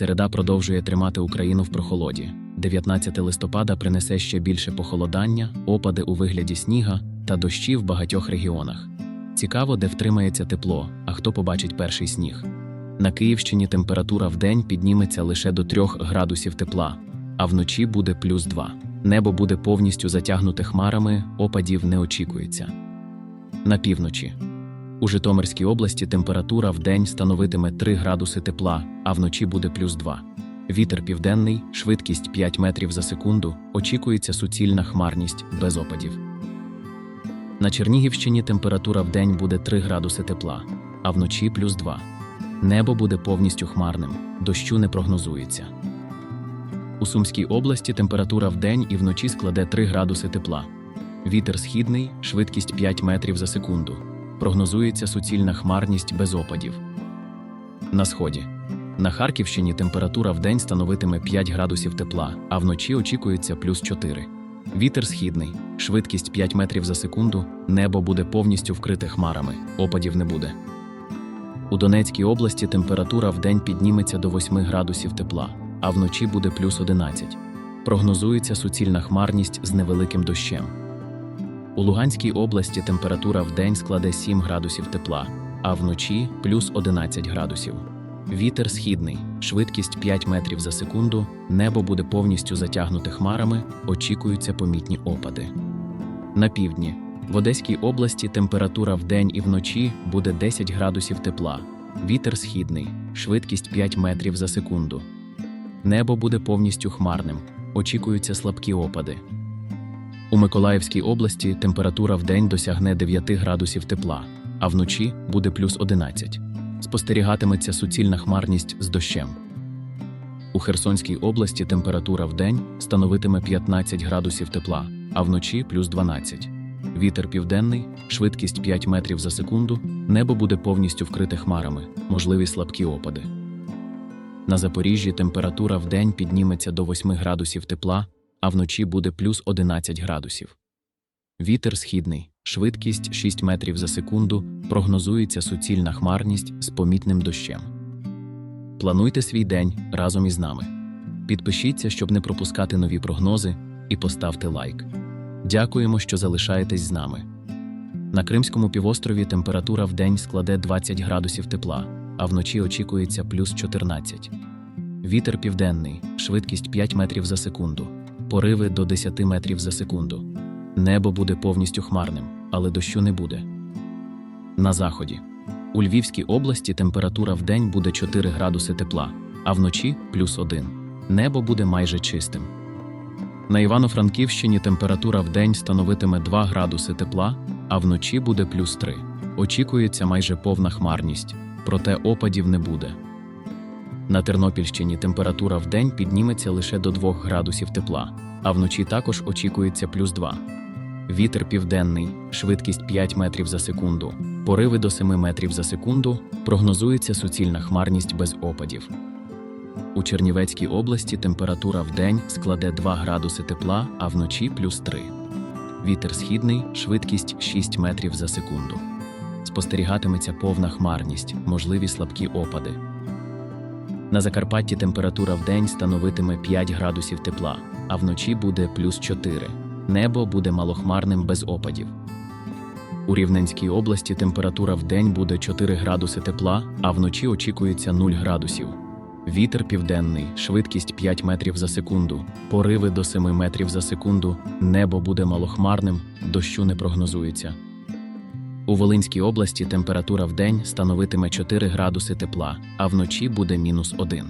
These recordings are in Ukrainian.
Середа продовжує тримати Україну в прохолоді. 19 листопада принесе ще більше похолодання, опади у вигляді сніга та дощі в багатьох регіонах. Цікаво, де втримається тепло, а хто побачить перший сніг. На Київщині температура в день підніметься лише до 3 градусів тепла, а вночі буде плюс 2. Небо буде повністю затягнуте хмарами, опадів не очікується. На півночі. У Житомирській області температура в день становитиме 3 градуси тепла, а вночі буде плюс 2. Вітер південний, швидкість 5 метрів за секунду, очікується суцільна хмарність без опадів. На Чернігівщині температура в день буде 3 градуси тепла, а вночі плюс 2. Небо буде повністю хмарним, дощу не прогнозується. У Сумській області температура в день і вночі складе 3 градуси тепла. Вітер східний, швидкість 5 метрів за секунду. Прогнозується суцільна хмарність без опадів. На сході. На Харківщині температура в день становитиме 5 градусів тепла, а вночі очікується плюс 4. Вітер східний, швидкість 5 метрів за секунду, небо буде повністю вкрите хмарами, опадів не буде. У Донецькій області температура в день підніметься до 8 градусів тепла, а вночі буде плюс 11. Прогнозується суцільна хмарність з невеликим дощем. У Луганській області температура в день складе 7 градусів тепла, а вночі плюс 11 градусів. Вітер східний, швидкість 5 метрів за секунду, небо буде повністю затягнуте хмарами, очікуються помітні опади. На півдні. В Одеській області температура в день і вночі буде 10 градусів тепла. Вітер східний, швидкість 5 метрів за секунду. Небо буде повністю хмарним, очікуються слабкі опади. У Миколаївській області температура в день досягне 9 градусів тепла, а вночі буде плюс 11. Спостерігатиметься суцільна хмарність з дощем. У Херсонській області температура в день становитиме 15 градусів тепла, а вночі плюс 12. Вітер південний, швидкість 5 метрів за секунду, небо буде повністю вкрите хмарами, можливі слабкі опади. На Запоріжжі температура в день підніметься до 8 градусів тепла, а вночі буде плюс 11 градусів. Вітер східний, швидкість 6 метрів за секунду, прогнозується суцільна хмарність з помітним дощем. Плануйте свій день разом із нами. Підпишіться, щоб не пропускати нові прогнози, і поставте лайк. Дякуємо, що залишаєтесь з нами. На Кримському півострові температура в день складе 20 градусів тепла, а вночі очікується плюс 14. Вітер південний, швидкість 5 метрів за секунду, пориви до 10 метрів за секунду. Небо буде повністю хмарним, але дощу не буде. На заході. У Львівській області температура в день буде 4 градуси тепла, а вночі плюс 1. Небо буде майже чистим. На Івано-Франківщині температура в день становитиме 2 градуси тепла, а вночі буде плюс 3. Очікується майже повна хмарність, проте опадів не буде. На Тернопільщині температура в день підніметься лише до 2 градусів тепла, а вночі також очікується плюс 2. Вітер південний, швидкість 5 метрів за секунду, пориви до 7 метрів за секунду, прогнозується суцільна хмарність без опадів. У Чернівецькій області температура в день складе 2 градуси тепла, а вночі плюс 3. Вітер східний, швидкість 6 метрів за секунду. Спостерігатиметься повна хмарність, можливі слабкі опади. На Закарпатті температура в день становитиме 5 градусів тепла, а вночі буде плюс 4. Небо буде малохмарним без опадів. У Рівненській області температура в день буде 4 градуси тепла, а вночі очікується 0 градусів. Вітер південний, швидкість 5 метрів за секунду, пориви до 7 метрів за секунду, небо буде малохмарним, дощу не прогнозується. У Волинській області температура в день становитиме 4 градуси тепла, а вночі буде мінус 1.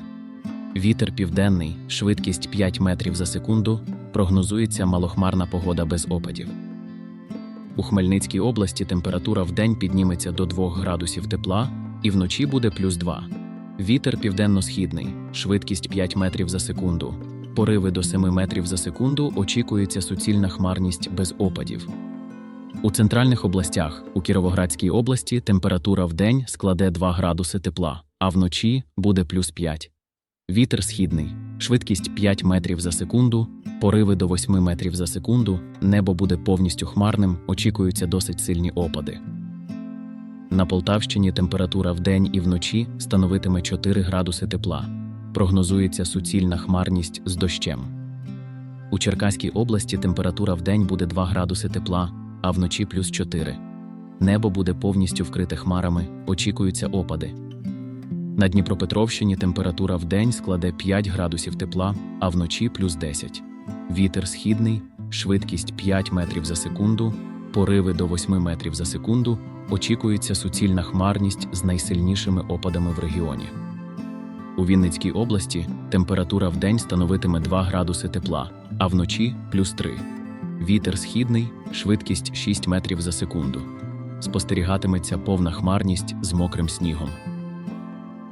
Вітер південний, швидкість 5 метрів за секунду, прогнозується малохмарна погода без опадів. У Хмельницькій області температура в день підніметься до 2 градусів тепла, і вночі буде плюс 2. Вітер південно-східний, швидкість 5 метрів за секунду. Пориви до 7 метрів за секунду очікується суцільна хмарність без опадів. У центральних областях у Кіровоградській області температура в день складе 2 градуси тепла, а вночі буде плюс 5. Вітер східний, швидкість 5 метрів за секунду, пориви до 8 метрів за секунду, небо буде повністю хмарним, очікуються досить сильні опади. На Полтавщині температура вдень і вночі становитиме 4 градуси тепла, Прогнозується суцільна хмарність з дощем. У Черкаській області температура вдень буде 2 градуси тепла, а вночі плюс 4. Небо буде повністю вкрите хмарами, очікуються опади. На Дніпропетровщині температура вдень складе 5 градусів тепла, а вночі плюс 10. Вітер східний, швидкість 5 метрів за секунду, пориви до 8 метрів за секунду, очікується суцільна хмарність з найсильнішими опадами в регіоні. У Вінницькій області температура вдень становитиме 2 градуси тепла, а вночі плюс 3. Вітер східний, швидкість 6 метрів за секунду. Спостерігатиметься повна хмарність з мокрим снігом.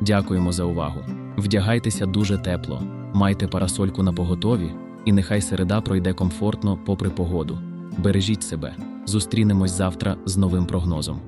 Дякуємо за увагу. Вдягайтеся дуже тепло, майте парасольку на поготові, і нехай середа пройде комфортно попри погоду. Бережіть себе. Зустрінемось завтра з новим прогнозом.